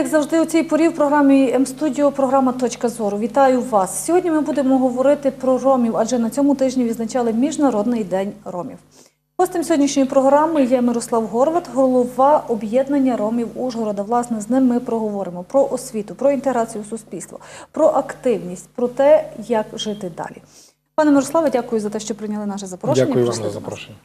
як завжди, у цій порі в програмі М-студіо програма Точка зору. Вітаю вас. Сьогодні ми будемо говорити про ромів, адже на цьому тижні відзначали Міжнародний день ромів. Гостем сьогоднішньої програми є Мирослав Горват, голова об'єднання ромів Ужгорода. Власне, з ним ми проговоримо про освіту, про інтеграцію в суспільство, про активність, про те, як жити далі. Пане Мирославе, дякую за те, що прийняли наше запрошення. Дякую вам за запрошення.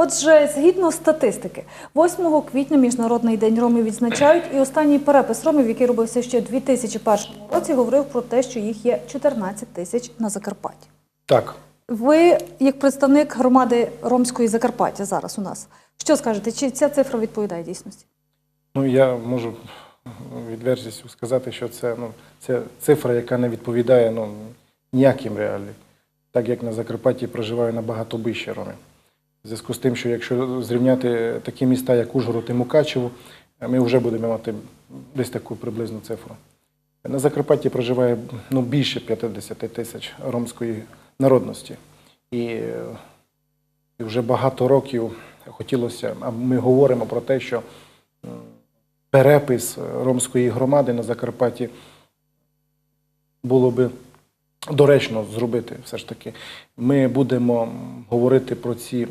Отже, згідно статистики, 8 квітня Міжнародний день ромів відзначають, і останній перепис ромів, який робився ще у 2001 році, говорив про те, що їх є 14 тисяч на Закарпатті. Так, Ви, як представник громади ромської Закарпаття, зараз у нас, що скажете? Чи ця цифра відповідає дійсності? ну я можу відвертістю сказати, що це, ну, це цифра, яка не відповідає ну, ніяким реаліям. Так як на Закарпатті проживає набагато більше ромів. В зв'язку з тим, що якщо зрівняти такі міста, як Ужгород і Мукачево, ми вже будемо мати десь таку приблизну цифру. На Закарпатті проживає ну, більше 50 тисяч ромської народності. І е, І вже багато років хотілося, а ми говоримо про те, що перепис ромської громади на Закарпатті було би доречно зробити все ж таки. Ми будемо говорити про ці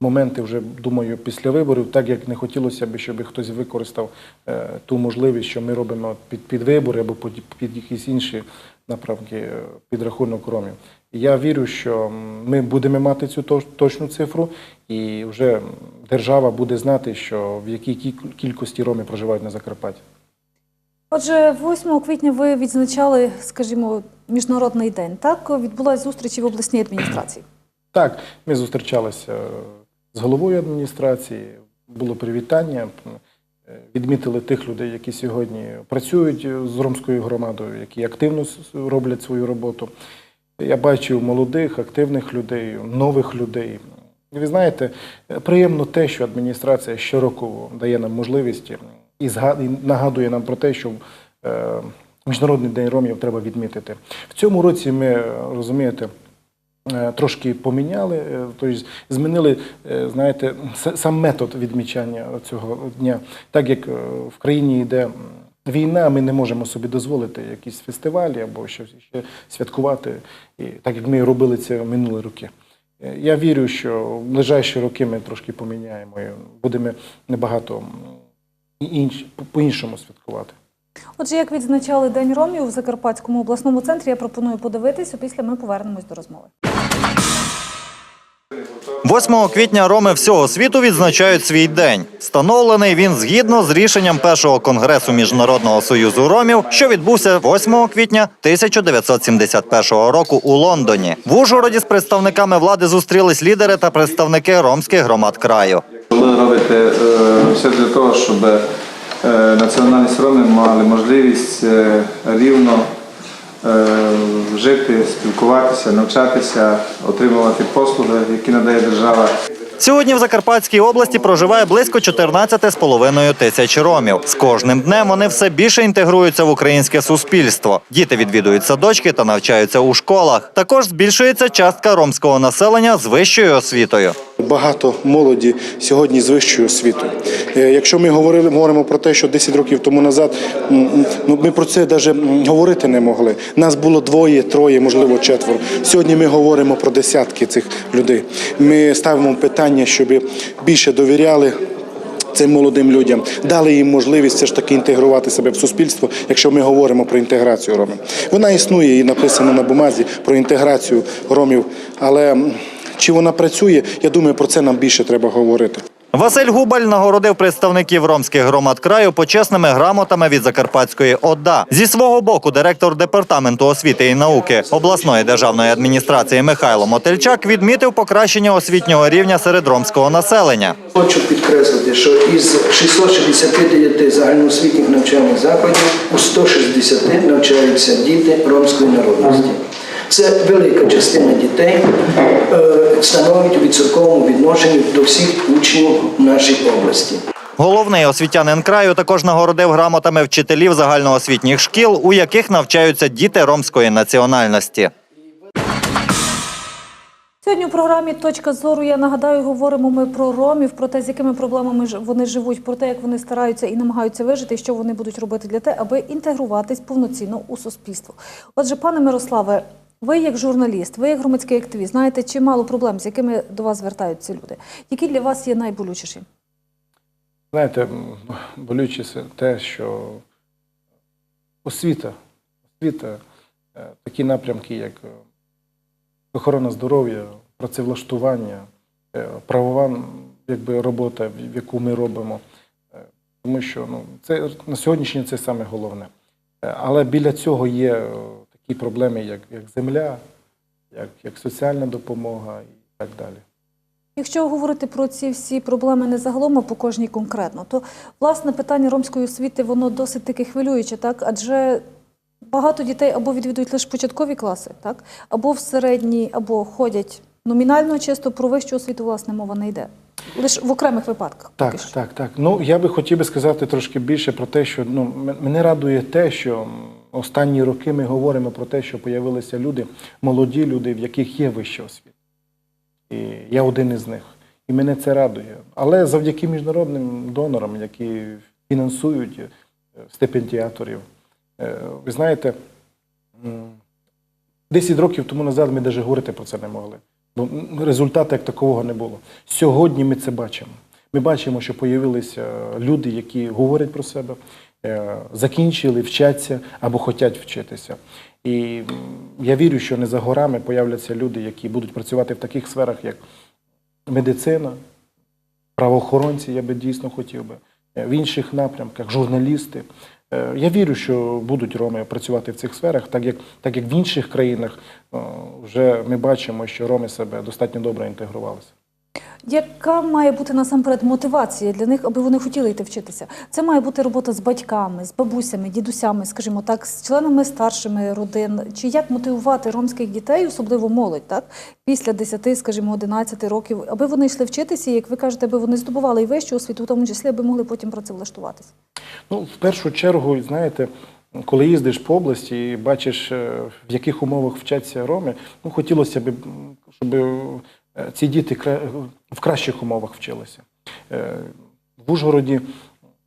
моменти вже, думаю, після виборів, так як не хотілося б, щоб хтось використав е, ту можливість, що ми робимо під, під вибори або під, під якісь інші напрямки е, підрахунок ромів. Я вірю, що ми будемо мати цю точну цифру, і вже держава буде знати, що в якій кількості ромів проживають на Закарпатті. Отже, 8 квітня ви відзначали, скажімо, Міжнародний день. Так відбулася зустріч в обласній адміністрації. Так, ми зустрічалися е, з головою адміністрації, було привітання. е, Відмітили тих людей, які сьогодні працюють е, з ромською громадою, які активно роблять свою роботу. Я бачив молодих, активних людей, нових людей. Ви знаєте, приємно те, що адміністрація щороку дає нам можливість і нагадує нам про те, що е, Міжнародний день ромів треба відмітити. В цьому році ми е, розумієте. Е, Трошки поміняли, тобто змінили, знаєте, сам метод відмічання цього дня. Так як в країні йде війна, ми не можемо собі дозволити якісь фестивалі або щось ще святкувати, і так як ми робили це минулі роки. Я вірю, що в ближайші роки ми трошки поміняємо і будемо набагато м, і інш- по-іншому святкувати. Отже, як відзначали День ромів в Закарпатському обласному центрі, я пропоную подивитися. Після ми повернемось до розмови. 8 квітня роми всього світу відзначають свій день. Встановлений він згідно з рішенням першого конгресу Міжнародного союзу ромів, що відбувся 8 квітня 1971 року у Лондоні. В Ужгороді з представниками влади зустрілись лідери та представники ромських громад краю. Ви робите е, все для того, щоб е, національність мали можливість е, рівно жити, спілкуватися, навчатися, отримувати послуги, які надає держава. Сьогодні в Закарпатській області проживає близько 14,5 тисяч ромів. З кожним днем вони все більше інтегруються в українське суспільство. Діти відвідують садочки та навчаються у школах. Також збільшується частка ромського населення з вищою освітою. Багато молоді сьогодні з вищою освітою. Е, Якщо ми говорили, говоримо про те, що 10 років тому назад ну, ми про це навіть говорити не могли. Нас було двоє, троє, можливо, четверо. Сьогодні ми говоримо про десятки цих людей. Ми ставимо питання, щоб більше довіряли. Цим молодим людям дали їм можливість все ж таки інтегрувати себе в суспільство, якщо ми говоримо про інтеграцію ромів. Вона існує і написано на бумазі про інтеграцію ромів, але чи вона працює, я думаю, про це нам більше треба говорити. Василь Губаль нагородив представників ромських громад краю почесними грамотами від Закарпатської ОДА. Зі свого боку, директор департаменту освіти і науки обласної державної адміністрації Михайло Мотельчак відмітив покращення освітнього рівня серед ромського населення. Хочу підкреслити, що із 669 загальноосвітніх навчальних закладів у 160 навчаються діти ромської народності. Це велика частина дітей е, становить у відсотковому відношенні до всіх учнів в нашій області. Головний освітянин краю також нагородив грамотами вчителів загальноосвітніх шкіл, у яких навчаються діти ромської національності. Сьогодні у програмі Точка зору я нагадаю, говоримо ми про ромів, про те, з якими проблемами ж- вони живуть, про те, як вони стараються і намагаються вижити, і що вони будуть робити для того, аби інтегруватись повноцінно у суспільство. Отже, пане Мирославе, ви як журналіст, ви як громадський активіст, знаєте чимало проблем, з якими до вас звертаються люди. Які для вас є найболючіші? Знаєте, це те, що освіта, освіта, е, такі напрямки, як е, охорона здоров'я, працевлаштування, е, правова якби, робота, яку ми робимо. Тому що ну, це на сьогоднішній це саме головне. Але біля цього є такі проблеми, як, як земля, як, як соціальна допомога і так далі. Якщо говорити про ці всі проблеми не загалом, а по кожній конкретно, то власне питання ромської освіти воно досить таки хвилююче, так адже багато дітей або відвідують лише початкові класи, так або в середній, або ходять номінально чисто про вищу освіту, власне, мова не йде. Лише в окремих випадках. Так, так, так. Ну я би хотів би сказати трошки більше про те, що ну мене радує те, що останні роки ми говоримо про те, що появилися люди, молоді люди, в яких є вища освіта. І я один із них. І мене це радує. Але завдяки міжнародним донорам, які фінансують е, стипендіаторів, е, ви знаєте, м, 10 років тому назад ми навіть говорити про це не могли. Бо результату як такового не було. Сьогодні ми це бачимо. Ми бачимо, що появилися люди, які говорять про себе, закінчили, вчаться або хочуть вчитися. І я вірю, що не за горами появляться люди, які будуть працювати в таких сферах, як медицина, правоохоронці, я би дійсно хотів би, е, в інших напрямках, журналісти. Е, Я вірю, що будуть роми працювати в цих сферах, так як, так як в інших країнах е, вже ми бачимо, що роми себе достатньо добре інтегрувалися. Яка має бути насамперед мотивація для них, аби вони хотіли йти вчитися? Це має бути робота з батьками, з бабусями, дідусями, скажімо так, з членами старшими родин. Чи як мотивувати ромських дітей, особливо молодь, так після 10, скажімо, 11 років, аби вони йшли вчитися, і, як ви кажете, аби вони здобували і вищу освіту, в тому числі, аби могли потім працевлаштуватися? Ну, в першу чергу, знаєте, коли їздиш по області і бачиш, е, в яких умовах вчаться роми, ну хотілося б, щоб ці діти в кращих умовах вчилися. Е, В Ужгороді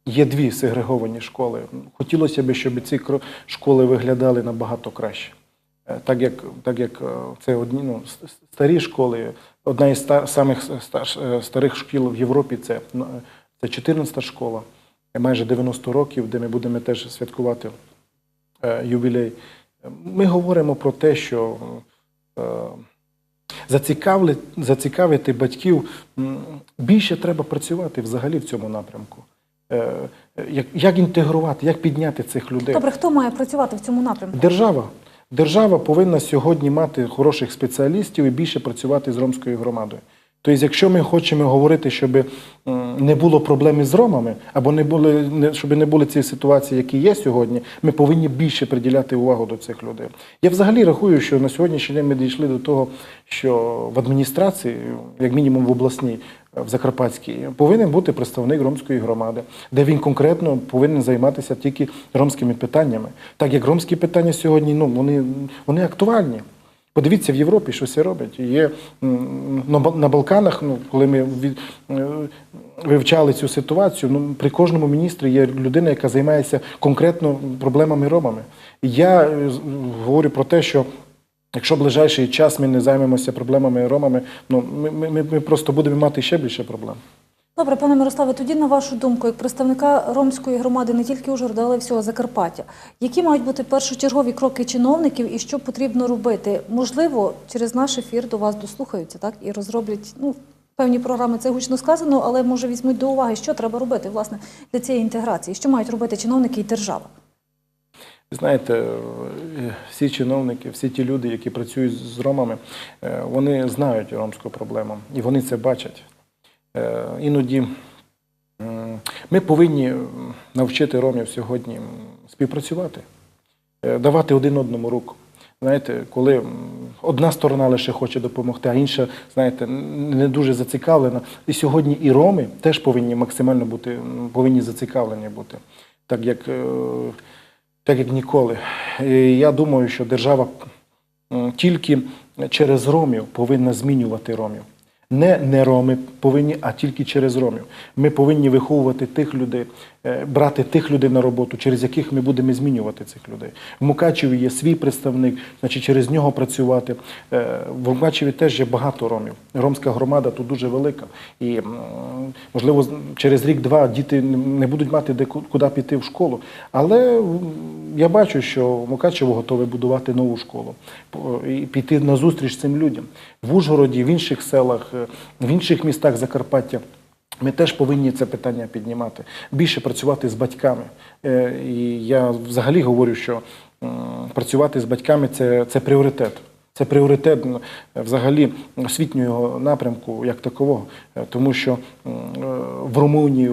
є дві сегреговані школи. Хотілося б, щоб ці школи виглядали набагато краще. Е, Так як, так як е, це одні ну, старі школи, одна із ста- самих стар- е, старих шкіл в Європі це, ну, е, це 14 школа, е, майже 90 років, де ми будемо теж святкувати е, ювілей. Ми говоримо про те, що е, зацікавити, зацікавити батьків більше треба працювати взагалі в цьому напрямку. Е, Як, як інтегрувати, як підняти цих людей? Добре, хто має працювати в цьому напрямку? Держава. Держава повинна сьогодні мати хороших спеціалістів і більше працювати з ромською громадою. Тобто, якщо ми хочемо говорити, щоб не було проблеми з ромами, або не були, щоб не були ці ситуації, які є сьогодні, ми повинні більше приділяти увагу до цих людей. Я взагалі рахую, що на сьогоднішній день ми дійшли до того, що в адміністрації, як мінімум в обласній, в Закарпатській, повинен бути представник ромської громади, де він конкретно повинен займатися тільки ромськими питаннями. Так як ромські питання сьогодні, ну вони, вони актуальні. Подивіться в Європі, що це робить. Є на Балканах, ну коли ми е, вивчали цю ситуацію, ну при кожному міністрі є людина, яка займається конкретно проблемами ромами. Я е, говорю про те, що Якщо в ближайший час ми не займемося проблемами ромами, ну ми, ми- ми просто будемо мати ще більше проблем. Добре, пане Мирославе, тоді на вашу думку, як представника ромської громади не тільки Ужгорода, але й всього Закарпаття, які мають бути першочергові кроки чиновників і що потрібно робити? Можливо, через наш ефір до вас дослухаються, так і розроблять ну певні програми. Це гучно сказано, але може візьмуть до уваги, що треба робити власне для цієї інтеграції, що мають робити чиновники і держава. Знаєте, всі чиновники, всі ті люди, які працюють з ромами, е, вони знають ромську проблему і вони це бачать. Е, Іноді ми повинні навчити ромів сьогодні співпрацювати, е, давати один одному руку. Знаєте, коли одна сторона лише хоче допомогти, а інша, знаєте, не дуже зацікавлена. І сьогодні і роми теж повинні максимально бути, повинні зацікавлені бути. Так як, е, так як ніколи. І я думаю, що держава тільки через ромів повинна змінювати ромів. Не, не роми повинні, а тільки через ромів. Ми повинні виховувати тих людей, е, брати тих людей на роботу, через яких ми будемо змінювати цих людей. В Мукачеві є свій представник, значить через нього працювати. Е, В Мукачеві теж є багато ромів. Ромська громада тут дуже велика. І можливо через рік-два діти не будуть мати де куди піти в школу. Але я бачу, що Мукачево готове будувати нову школу і піти на зустріч цим людям. В Ужгороді, в інших селах, в інших містах Закарпаття. Ми теж повинні це питання піднімати, більше працювати з батьками. Е, І я взагалі говорю, що працювати з батьками це, це пріоритет. Це пріоритет взагалі освітнього напрямку як такового, Е, тому що е, в Румунії,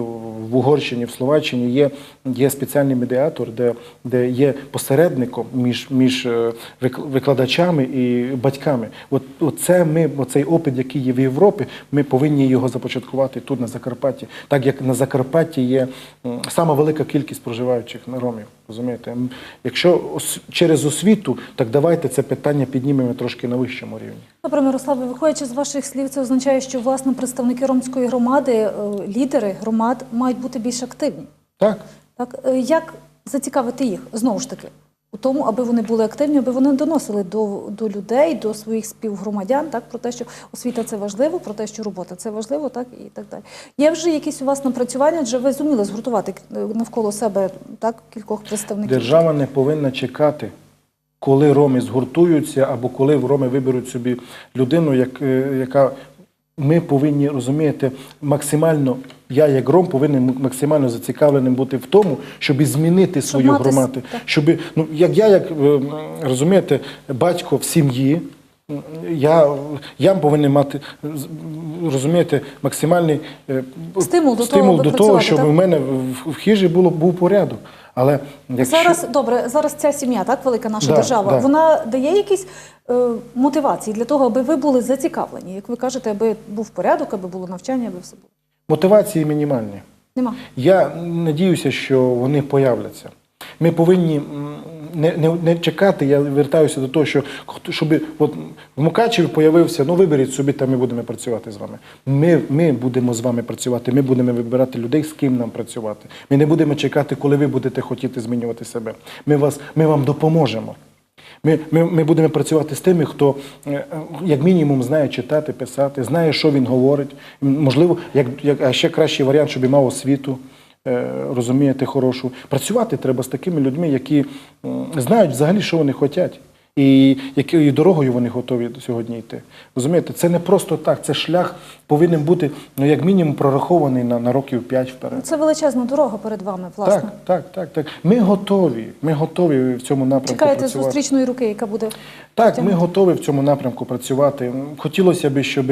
в Угорщині, в Словаччині є, є спеціальний медіатор, де, де є посередником між, між е, викладачами і батьками. От, оце ми, оцей опит, який є в Європі, ми повинні його започаткувати тут на Закарпатті. Так як на Закарпатті є сама велика кількість проживаючих на ромів. Розумієте, якщо ос- через освіту, так давайте це питання піднімемо трошки на вищому рівні. Добре, Мирославе, виходячи з ваших слів, це означає, що власне представники ромської громади, е, лідери громад мають бути більш активні. Так, Так, Е, як зацікавити їх знову ж таки у тому, аби вони були активні, аби вони доносили до, до людей, до своїх співгромадян, так про те, що освіта це важливо, про те, що робота це важливо, так і так далі. Є вже якісь у вас напрацювання, адже ви зуміли згуртувати е, навколо себе так кількох представників. держава не повинна чекати, коли роми згуртуються, або коли роми виберуть собі людину, як, е, яка ми повинні розумієте, максимально, я як ром повинен максимально зацікавленим бути в тому, щоб змінити свою мати громаду. Щоб, ну, як я, як е, розумієте, батько в сім'ї. Я, я повинен мати розумієте, максимальний е, Стимул до стимул аби до того, щоб так? в мене в хижі було був порядок. Але якщо Зараз добре, зараз ця сім'я, так велика наша Да, держава, да. вона дає якісь е, мотивації для того, аби ви були зацікавлені, як ви кажете, аби був порядок, аби було навчання, аби все було. мотивації мінімальні. Нема. Я надіюся, що вони появляться. Ми повинні не, не, не чекати. Я вертаюся до того, що щоб от в Мукачеві появився, ну виберіть собі, та ми будемо працювати з вами. Ми, ми будемо з вами працювати. Ми будемо вибирати людей, з ким нам працювати. Ми не будемо чекати, коли ви будете хотіти змінювати себе. Ми вас, ми вам допоможемо. Ми, ми, ми будемо працювати з тими, хто е, е, як мінімум знає читати, писати, знає, що він говорить. Можливо, як, як а ще кращий варіант, щоб і мав освіту, розумієте, хорошу. Працювати треба з такими людьми, які знають взагалі, що вони хочуть. І якою дорогою вони готові сьогодні йти. Розумієте, це не просто так, це шлях повинен бути, ну, як мінімум, прорахований на, на років 5 вперед. Це величезна дорога перед вами, власне. Так, так, так, так. Ми готові. Ми готові в цьому напрямку Чекаєте працювати. зустрічної руки, яка буде Так, ми готові в цьому напрямку працювати. Хотілося б, щоб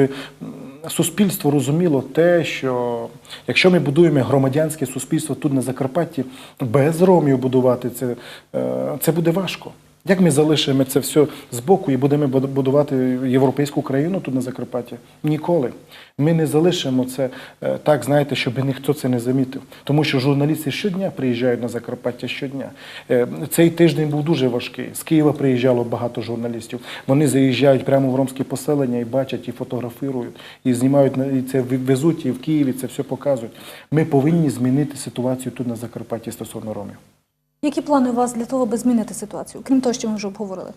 суспільство розуміло те, що якщо ми будуємо громадянське суспільство тут на Закарпатті, без ромів будувати це, е, це буде важко. Як ми залишимо це все збоку і будемо будувати європейську країну тут на Закарпатті? Ніколи. Ми не залишимо це е, так, знаєте, щоб ніхто це не замітив. Тому що журналісти щодня приїжджають на Закарпаття щодня. Е, Цей тиждень був дуже важкий. З Києва приїжджало багато журналістів. Вони заїжджають прямо в ромські поселення і бачать, і фотографують, і знімають і це везуть, і в Києві це все показують. Ми повинні змінити ситуацію тут на Закарпатті стосовно ромів. Які плани у вас для того, аби змінити ситуацію, крім того, що ми вже обговорили?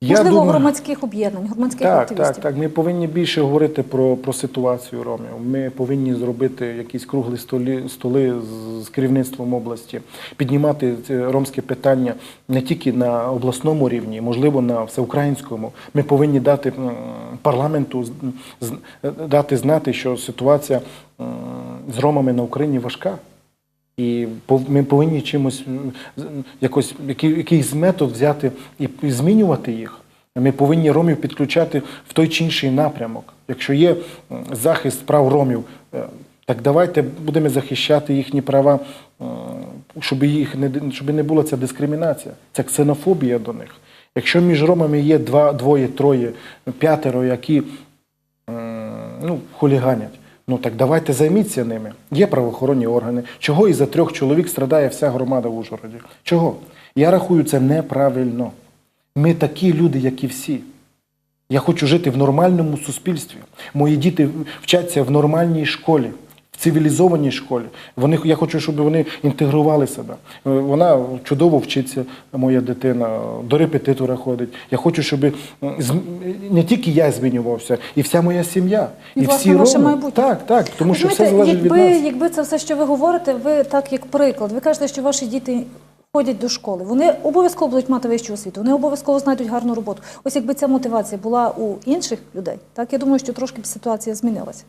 Я Можливо, думаю- громадських об'єднань, громадських Так, активістів. так, так. Ми повинні більше говорити про, про ситуацію ромів. Ми повинні зробити якісь круглі столі, столи з, з керівництвом області, піднімати ромське питання не тільки на обласному рівні, можливо, на всеукраїнському. Ми повинні дати парламенту дати знати, що ситуація з ромами на Україні важка. І ми повинні чимось якось який- якийсь метод взяти і, змінювати їх. Ми повинні ромів підключати в той чи інший напрямок. Якщо є захист прав ромів, е, так давайте будемо захищати їхні права, щоб їх не щоб не була ця дискримінація, ця ксенофобія до них. Якщо між ромами є два, двоє, троє, п'ятеро, які ну, хуліганять. Ну так давайте займіться ними. Є правоохоронні органи. Чого із за трьох чоловік страдає вся громада в Ужгороді? Чого? Я рахую це неправильно. Ми такі люди, як і всі. Я хочу жити в нормальному суспільстві. Мої діти вчаться в нормальній школі, в цивілізованій школі. Вони, я хочу, щоб вони інтегрували себе. Е, Вона чудово вчиться, моя дитина, до репетитора ходить. Я хочу, щоб не тільки я змінювався, і вся моя сім'я. І, І, всі роми. майбутнє. Так, так, тому що все залежить від нас. якби це все, що ви говорите, ви так як приклад, ви кажете, що ваші діти ходять до школи, вони обов'язково будуть мати вищу освіту, вони обов'язково знайдуть гарну роботу. Ось якби ця мотивація була у інших людей, так я думаю, що трошки б ситуація змінилася.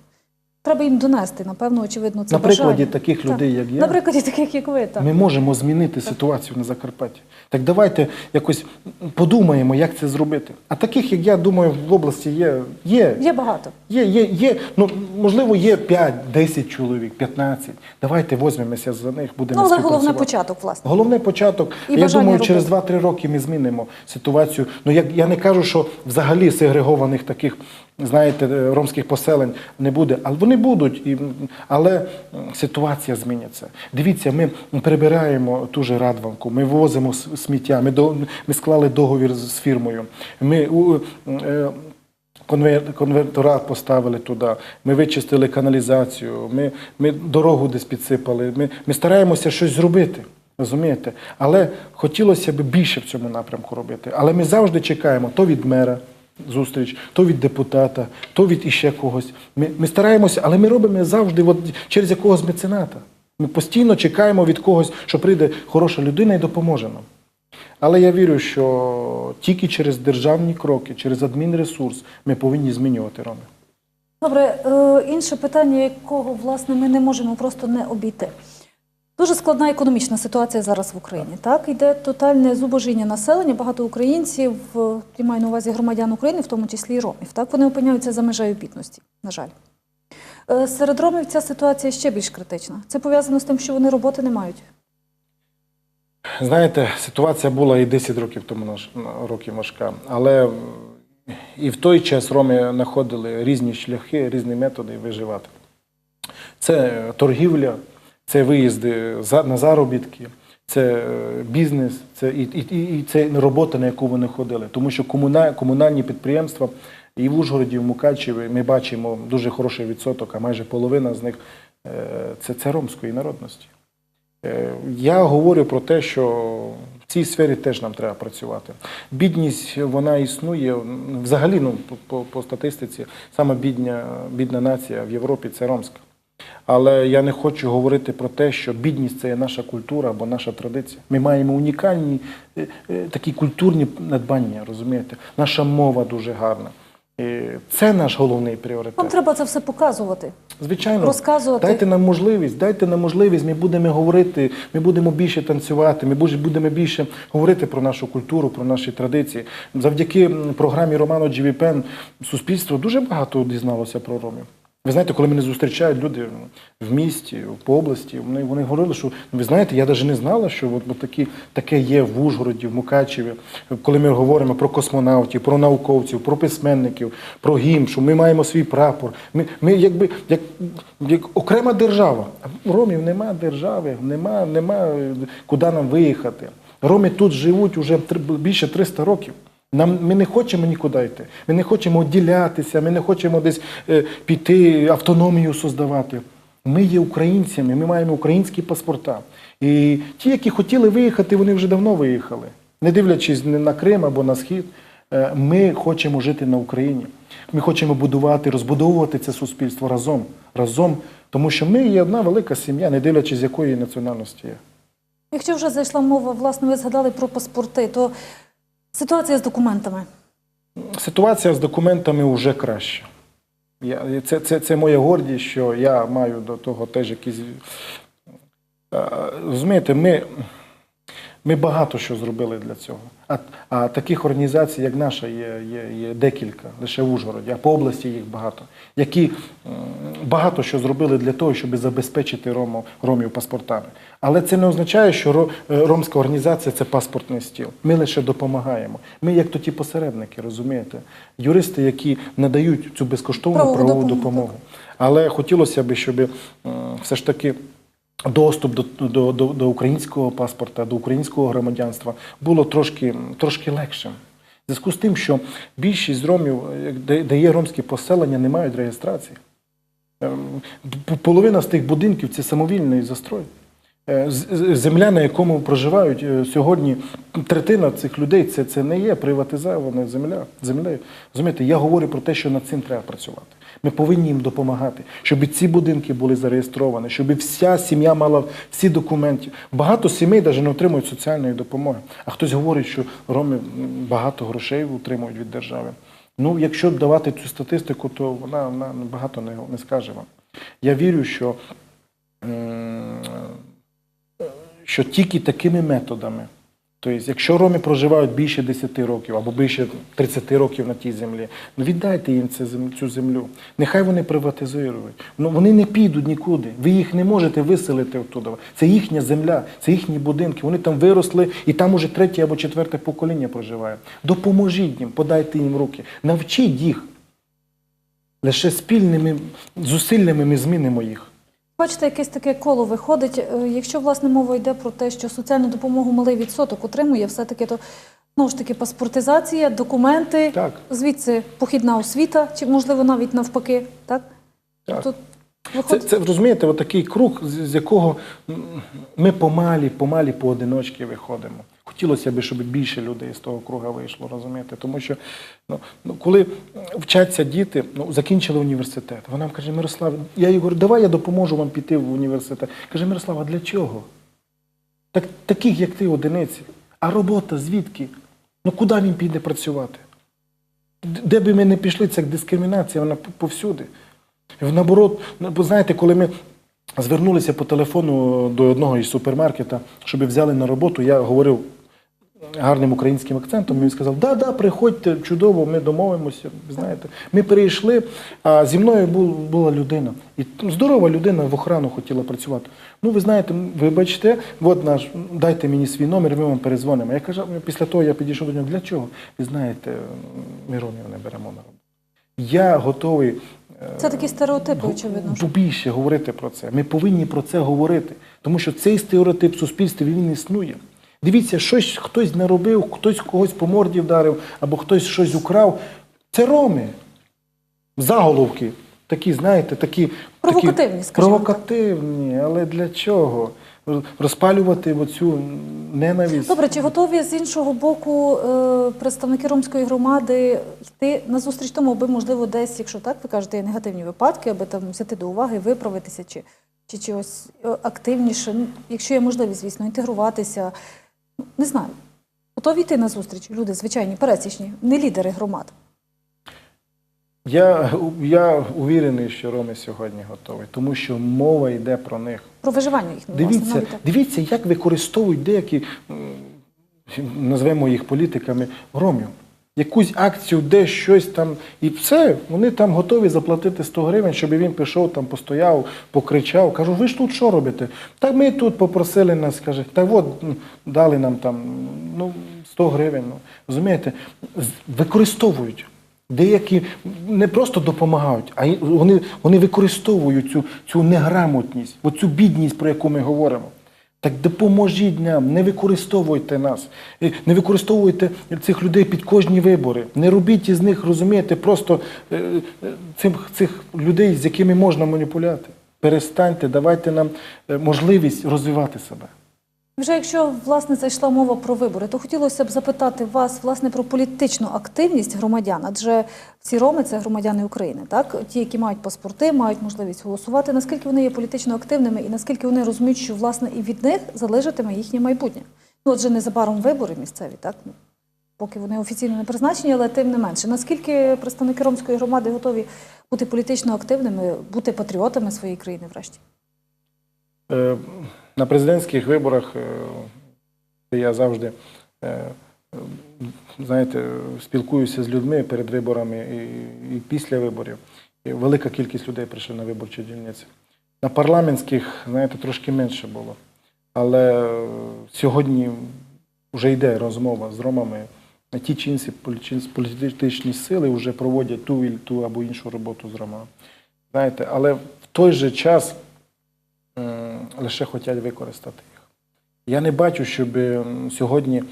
Треба їм донести, напевно, очевидно, це На прикладі бажання. таких Так. людей, як я, На прикладі таких, як ви, так. Ми можемо змінити ситуацію на Закарпатті. Так давайте якось подумаємо, як це зробити. А таких, як я думаю, в області є. Є, Є багато. є, є, є. Ну, можливо, є 5, 10 чоловік, 15. Давайте візьмемося за них, будемо Ну, але головне початок, власне. Головне початок. І я думаю, робити. через 2-3 роки ми змінимо ситуацію. Ну я, я не кажу, що взагалі сегрегованих таких, знаєте, ромських поселень не буде, але вони будуть. Але ситуація зміниться. Дивіться, ми прибираємо ту же радванку, ми вивозимо с- сміття, ми, до, ми склали договір з фірмою. Ми у, е, Конвер- Конвертора поставили туди, ми вичистили каналізацію, ми, ми дорогу десь підсипали. Ми, ми стараємося щось зробити, розумієте? Але хотілося б більше в цьому напрямку робити. Але ми завжди чекаємо то від мера зустріч, то від депутата, то від іще когось. Ми, ми стараємося, але ми робимо завжди от, через якогось мецената. Ми постійно чекаємо від когось, що прийде хороша людина і допоможе нам. Але я вірю, що тільки через державні кроки, через адмінресурс ми повинні змінювати роми. Добре, е, інше питання, якого власне ми не можемо просто не обійти. Дуже складна економічна ситуація зараз в Україні. Так, йде тотальне зубожіння населення. Багато українців, я маю на увазі громадян України, в тому числі і ромів. Так, вони опиняються за межею бідності, на жаль. Е, Серед ромів ця ситуація ще більш критична. Це пов'язано з тим, що вони роботи не мають. Знаєте, ситуація була і 10 років тому років важка, але і в той час роми знаходили різні шляхи, різні методи виживати. Це торгівля, це виїзди на заробітки, це е, бізнес, це і, і, і- це робота, на яку вони ходили. Тому що комуна, комунальні підприємства і в Ужгороді, і в Мукачеві ми бачимо дуже хороший відсоток, а майже половина з них е, це, це ромської народності. Е, Я говорю про те, що в цій сфері теж нам треба працювати. Бідність вона існує взагалі. Ну по, по, по статистиці, саме бідна нація в Європі це ромська. Але я не хочу говорити про те, що бідність це є наша культура або наша традиція. Ми маємо унікальні е, е, такі культурні надбання, розумієте? Наша мова дуже гарна. Це наш головний пріоритет. Вам треба це все показувати. Звичайно, розказувати. Дайте нам можливість, дайте нам можливість. Ми будемо говорити, ми будемо більше танцювати, ми будемо- будемо більше говорити про нашу культуру, про наші традиції. Завдяки програмі Романо Джівіпен суспільство дуже багато дізналося про ромів. Ви знаєте, коли мене зустрічають люди в місті, по області, вони, вони говорили, що ви знаєте, я навіть не знала, що от, от такі, таке є в Ужгороді, в Мукачеві. Коли ми говоримо про космонавтів, про науковців, про письменників, про гімн, що ми маємо свій прапор. Ми, ми якби як, як окрема держава. А Ромів нема держави, нема, нема куди нам виїхати. Роми тут живуть уже більше 300 років. Нам ми не хочемо нікуди йти. Ми не хочемо відділятися, ми не хочемо десь е, піти, автономію создавати. Ми є українцями, ми маємо українські паспорта. І ті, які хотіли виїхати, вони вже давно виїхали. Не дивлячись на Крим або на Схід, е, ми хочемо жити на Україні. Ми хочемо будувати, розбудовувати це суспільство разом, разом, тому що ми є одна велика сім'я, не дивлячись, якої національності є. Якщо вже зайшла мова, власне, ви згадали про паспорти, то ситуація з документами. Ситуація з документами вже краща. Я, це, це, це моя гордість, що я маю до того теж якісь. Е, Розумієте, ми, ми багато що зробили для цього. А, а таких організацій, як наша, є, є, є декілька, лише в Ужгороді, а по області їх багато, які багато що зробили для того, щоб забезпечити ромів, ромів паспортами. Але це не означає, що е, ромська організація це паспортний стіл. Ми лише допомагаємо. Ми як то ті посередники, розумієте? Юристи, які надають цю безкоштовну Правову правову, допомогу. Але хотілося б, щоб все ж таки. Доступ до, до, до, до українського паспорта, до українського громадянства було трошки, трошки легшим. В зв'язку з тим, що більшість ромів, де, де є ромські поселення, не мають реєстрації. Ем, Половина з тих будинків це самовільний застрой. Е, Земля, на якому проживають е, сьогодні третина цих людей, це, це не є приватизована земля. землею. Розумієте, я говорю про те, що над цим треба працювати. Ми повинні їм допомагати, щоб і ці будинки були зареєстровані, щоб і вся сім'я мала всі документи. Багато сімей навіть не отримують соціальної допомоги. А хтось говорить, що роми багато грошей отримують від держави. Ну, якщо давати цю статистику, то вона, вона багато не, не скаже вам. Я вірю, що що тільки такими методами, тобто, якщо роми проживають більше 10 років або більше 30 років на тій землі, ну віддайте їм цю землю. Нехай вони приватизують. Ну вони не підуть нікуди. Ви їх не можете виселити оттуда. Це їхня земля, це їхні будинки. Вони там виросли, і там уже третє або четверте покоління проживає. Допоможіть їм, подайте їм руки, навчіть їх. Лише спільними зусиллями ми змінимо їх. Бачите, якесь таке коло виходить. Е, Якщо власне мова йде про те, що соціальну допомогу малий відсоток отримує, все-таки то знову ж таки паспортизація, документи, Так. звідси похідна освіта, чи можливо навіть навпаки, так? Так. Тут Це, виходить. це розумієте, от круг, з якого ми помалі, помалі поодиночки виходимо. Хотілося б, щоб більше людей з того круга вийшло, розумієте? Тому що ну, ну, коли вчаться діти, ну, закінчили університет, вона каже, Мирослав, я їй говорю, давай я допоможу вам піти в університет. Каже, Мирослав, а для чого? Так, таких, як ти, одиниці. А робота звідки? Ну куди він піде працювати? Де би ми не пішли, це дискримінація, вона повсюди. В Наоборот, ну, ви знаєте, коли ми звернулися по телефону до одного із супермаркета, щоб взяли на роботу, я говорив гарним українським акцентом, він сказав, да, да, приходьте, чудово, ми домовимося. Знаєте, ми перейшли, а зі мною бу- була людина. І здорова людина в охрану хотіла працювати. Ну, ви знаєте, вибачте, от наш, дайте мені свій номер, ми вам перезвонимо. Я кажу, після того я підійшов до нього, для чого? Ви знаєте, ми ромів не беремо на роботу. Я готовий е, Це такі стереотипи, очевидно. Більше говорити про це. Ми повинні про це говорити, тому що цей стереотип в суспільстві він існує. Дивіться, щось хтось наробив, хтось когось по морді вдарив, або хтось щось украв. Це роми. Заголовки. Такі, знаєте, такі Провокативні, такі, скажімо провокативні, але для чого? Розпалювати оцю ненависть. Добре, чи готові з іншого боку е, представники ромської громади йти на зустріч тому, аби можливо десь, якщо так ви кажете, є негативні випадки, аби там взяти до уваги, виправитися, чи, чи чогось е, активніше, ну, якщо є можливість, звісно, інтегруватися. Не знаю. Готові йти на зустріч? Люди звичайні, пересічні, не лідери громад. Я, я увірений, що роми сьогодні готові, тому що мова йде про них. Про виживання їхнього власне, Дивіться, навіть дивіться, як використовують деякі, називаємо їх політиками, ромів. Якусь акцію, де щось там, і все, вони там готові заплатити 100 гривень, щоб він пішов, там постояв, покричав. Кажу, ви ж тут що робите? Так ми тут попросили нас, каже, так от дали нам там ну, 100 гривень. Ну, розумієте, використовують. Деякі не просто допомагають, а вони, вони використовують цю, цю неграмотність, оцю бідність, про яку ми говоримо. Так допоможіть нам, не використовуйте нас, не використовуйте цих людей під кожні вибори. Не робіть із них, розумієте, просто е, е, цих, цих людей, з якими можна маніпуляти. Перестаньте, давайте нам е, можливість розвивати себе. Вже якщо власне зайшла мова про вибори, то хотілося б запитати вас власне про політичну активність громадян, адже всі роми це громадяни України, так ті, які мають паспорти, мають можливість голосувати. Наскільки вони є політично активними, і наскільки вони розуміють, що власне і від них залежатиме їхнє майбутнє? Ну отже, незабаром вибори місцеві, так ну, поки вони офіційно не призначені, але тим не менше. Наскільки представники ромської громади готові бути політично активними, бути патріотами своєї країни, врешті? Е, На президентських виборах е, я завжди е, знаєте, спілкуюся з людьми перед виборами і, після виборів. Велика кількість людей прийшли на виборчі дільниці. На парламентських, знаєте, трошки менше було. Але е, сьогодні вже йде розмова з ромами. Ті чи інші політичні сили вже проводять ту, ту або іншу роботу з ромами. Знаєте, але в той же час лише хочуть використати їх. Я не бачу, щоб сьогодні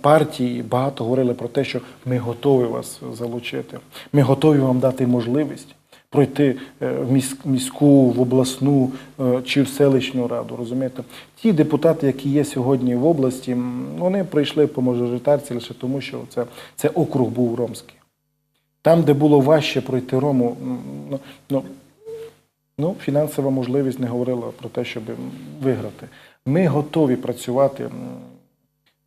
партії багато говорили про те, що ми готові вас залучити, ми готові вам дати можливість пройти е, в міську, в обласну е, чи в селищну раду. Розумієте, ті депутати, які є сьогодні в області, вони прийшли по мажоритарці лише тому, що це, це округ був ромський. Там, де було важче пройти Рому, м, ну, ну, ну, фінансова можливість не говорила про те, щоб виграти. Ми готові працювати. м,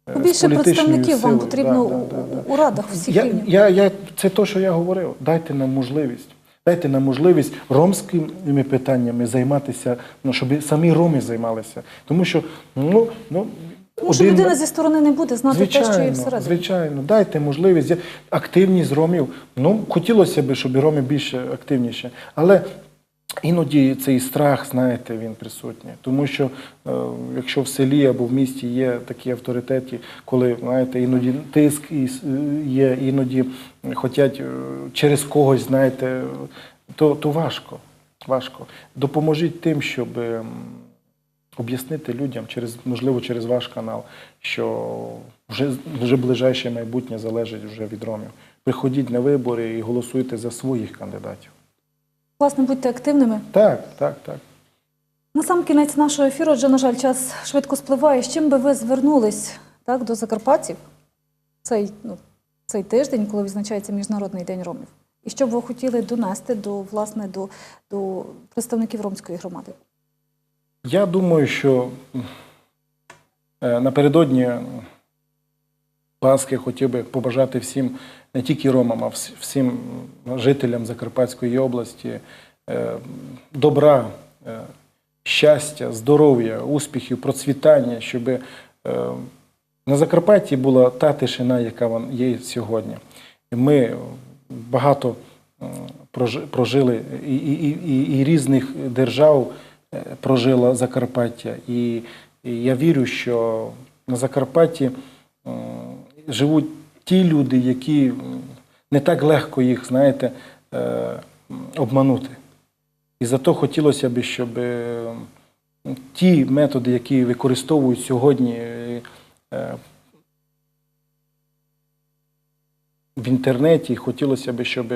е, політичною представників вам потрібно Да, да, да, да. у радах всіх Я, я, я, це те, що я говорив. Дайте нам можливість. Дайте нам можливість ромськими питаннями займатися, ну, щоб самі роми займалися. Тому що, ну, ну, Тому що людина зі сторони не буде знати те, що є Звичайно, всередині. звичайно, дайте можливість. Активність ромів. Ну, хотілося б, щоб роми більше активніше. Але іноді цей страх, знаєте, він присутній. Тому що е, якщо в селі або в місті є такі авторитети, коли знаєте, іноді тиск і є, іноді хочуть е, через когось, знаєте, то, то важко. Важко. Допоможіть тим, щоб. ем, об'яснити людям через можливо через ваш канал, що вже вже ближайше майбутнє залежить вже від ромів. Приходіть на вибори і голосуйте за своїх кандидатів. Власне, будьте активними. Так, так, так. На сам кінець нашого ефіру, адже, на жаль, час швидко спливає. З чим би ви звернулись так, до закарпатців цей, ну, цей тиждень, коли відзначається Міжнародний день ромів? І що б ви хотіли донести до, власне, до, до представників ромської громади? Я думаю, що е, напередодні Пасхи хотів би побажати всім, не тільки ромам, а всім жителям Закарпатської області е, добра, е, щастя, здоров'я, успіхів, процвітання, щоб е, на Закарпатті була та тишина, яка є сьогодні. Ми багато прожили і, і, і, і різних держав прожила Закарпаття. І, я вірю, що на Закарпатті живуть ті люди, які не так легко їх, знаєте, е, обманути. І зато хотілося б, щоб е, ті методи, які використовують сьогодні е, в інтернеті, хотілося б, щоб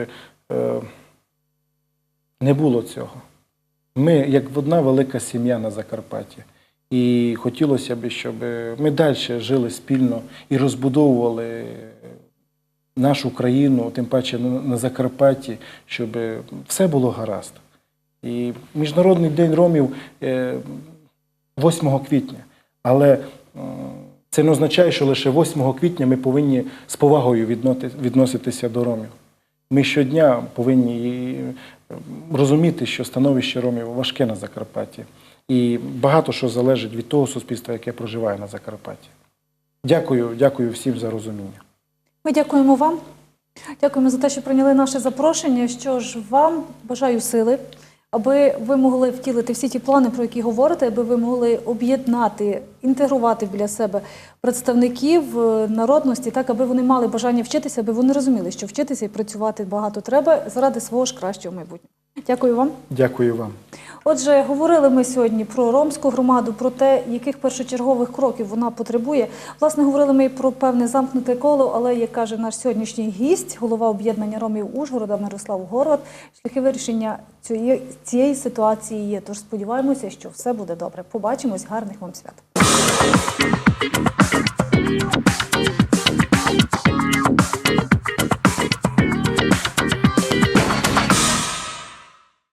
не було цього. Ми як одна велика сім'я на Закарпатті. І хотілося б, щоб ми далі жили спільно і розбудовували нашу країну, тим паче на Закарпатті, щоб все було гаразд. І Міжнародний день ромів е, 8 квітня. Але це не означає, що лише 8 квітня ми повинні з повагою відноситися до ромів. Ми щодня повинні розуміти, що становище ромів важке на Закарпатті. І багато що залежить від того суспільства, яке проживає на Закарпатті. Дякую, дякую всім за розуміння. Ми дякуємо вам. Дякуємо за те, що прийняли наше запрошення. Що ж, вам бажаю сили, аби ви могли втілити всі ті плани, про які говорите, аби ви могли об'єднати, інтегрувати біля себе представників е, народності, так аби вони мали бажання вчитися, аби вони розуміли, що вчитися і працювати багато треба заради свого ж кращого майбутнього. Дякую вам. Дякую вам. Отже, говорили ми сьогодні про ромську громаду, про те, яких першочергових кроків вона потребує. Власне, говорили ми і про певне замкнуте коло, але як каже наш сьогоднішній гість, голова об'єднання ромів Ужгорода Мирослав Город, шляхи вирішення цієї, цієї ситуації є. Тож сподіваємося, що все буде добре. Побачимось, гарних вам свят.